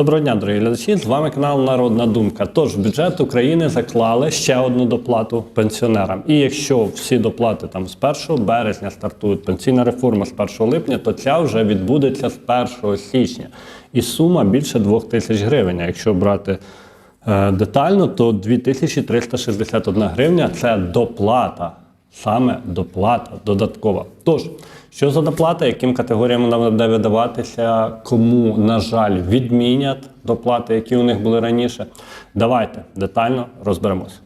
Доброго дня, дорогі глядачі. З вами канал Народна Думка. Тож в бюджет України заклали ще одну доплату пенсіонерам. І якщо всі доплати там з 1 березня стартують пенсійна реформа з 1 липня, то ця вже відбудеться з 1 січня. І сума більше 2 тисяч гривень. Якщо брати е, детально, то 2361 гривня це доплата. Саме доплата додаткова. Тож, що за доплата, яким категоріям вона буде видаватися, кому, на жаль, відмінять доплати, які у них були раніше. Давайте детально розберемось.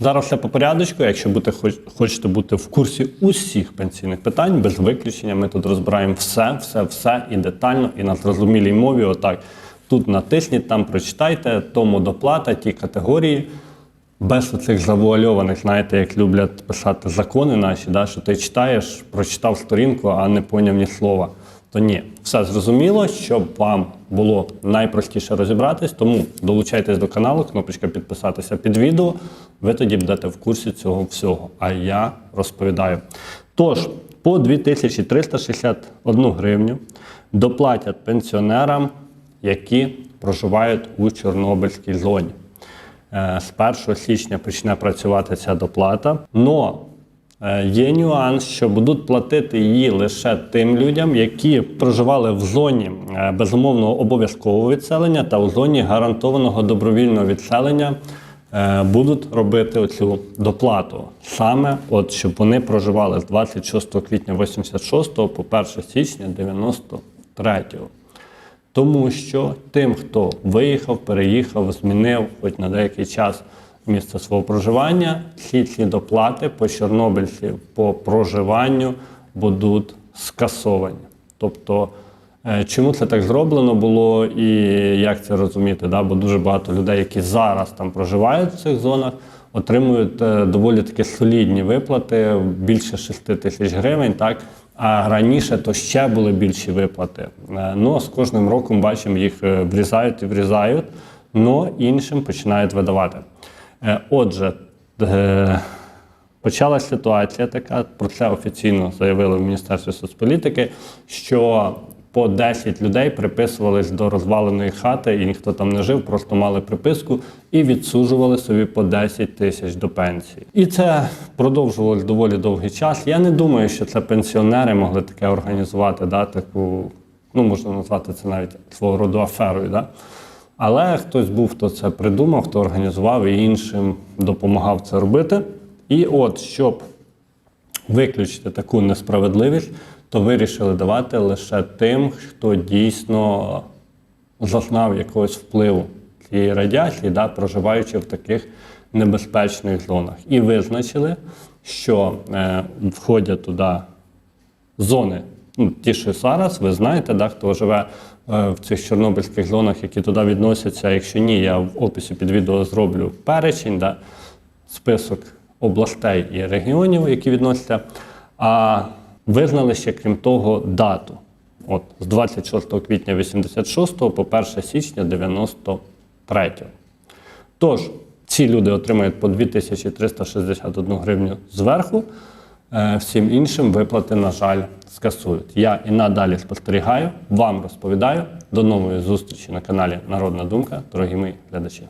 Зараз все по порядочку. Якщо бути, хоч- хочете бути в курсі усіх пенсійних питань, без виключення, ми тут розбираємо все, все, все і детально, і на зрозумілій мові. Отак. Тут натисніть, там прочитайте, тому доплата, ті категорії. Без оцих завуальованих, знаєте, як люблять писати закони наші, да, що ти читаєш, прочитав сторінку, а не поняв ні слова. То ні, все зрозуміло, щоб вам було найпростіше розібратись, тому долучайтесь до каналу, кнопочка підписатися під відео. Ви тоді будете в курсі цього всього. А я розповідаю. Тож, по 2361 гривню доплатять пенсіонерам, які проживають у Чорнобильській зоні. Е, З 1 січня почне працювати ця доплата. Но є нюанс, що будуть платити її лише тим людям, які проживали в зоні е, безумовного обов'язкового відселення та у зоні гарантованого добровільного відселення. е, Будуть робити оцю доплату саме, от щоб вони проживали з 26 квітня 86 по 1 січня 93. Тому що тим, хто виїхав, переїхав, змінив хоч на деякий час місце свого проживання, всі ці доплати по чорнобильців по проживанню будуть скасовані. Тобто, е, чому це так зроблено було і як це розуміти? Да? Бо дуже багато людей, які зараз там проживають в цих зонах, отримують е, доволі таки солідні виплати, більше 6 тисяч гривень. Так? А раніше то ще були більші виплати. Е, Ну а з кожним роком бачимо, їх врізають і врізають, але іншим починають видавати. Е, Отже, е, почалася ситуація така, про це офіційно заявили в Міністерстві соцполітики, що по 10 людей приписувались до розваленої хати, і ніхто там не жив, просто мали приписку і відсуджували собі по 10 тисяч до пенсії. І це продовжувалось доволі довгий час. Я не думаю, що це пенсіонери могли таке організувати, да, таку, ну можна назвати це навіть свого роду аферою. Да? Але хтось був, хто це придумав, хто організував і іншим допомагав це робити. І от, щоб виключити таку несправедливість, то вирішили давати лише тим, хто дійсно зазнав якогось впливу цієї радіації, да, проживаючи в таких небезпечних зонах. І визначили, що е, входять туди зони, ну, ті, що зараз, ви знаєте, да, хто живе е, в цих чорнобильських зонах, які туди відносяться. Якщо ні, я в описі під відео зроблю перечень, да, список областей і регіонів, які відносяться. А визнали ще, крім того, дату. От, з 26 квітня 86 по 1 січня 93. Тож, ці люди отримають по 2361 гривню зверху. Е, Всім іншим виплати, на жаль, скасують. Я і надалі спостерігаю, вам розповідаю. До нової зустрічі на каналі Народна Думка, дорогі мої глядачі.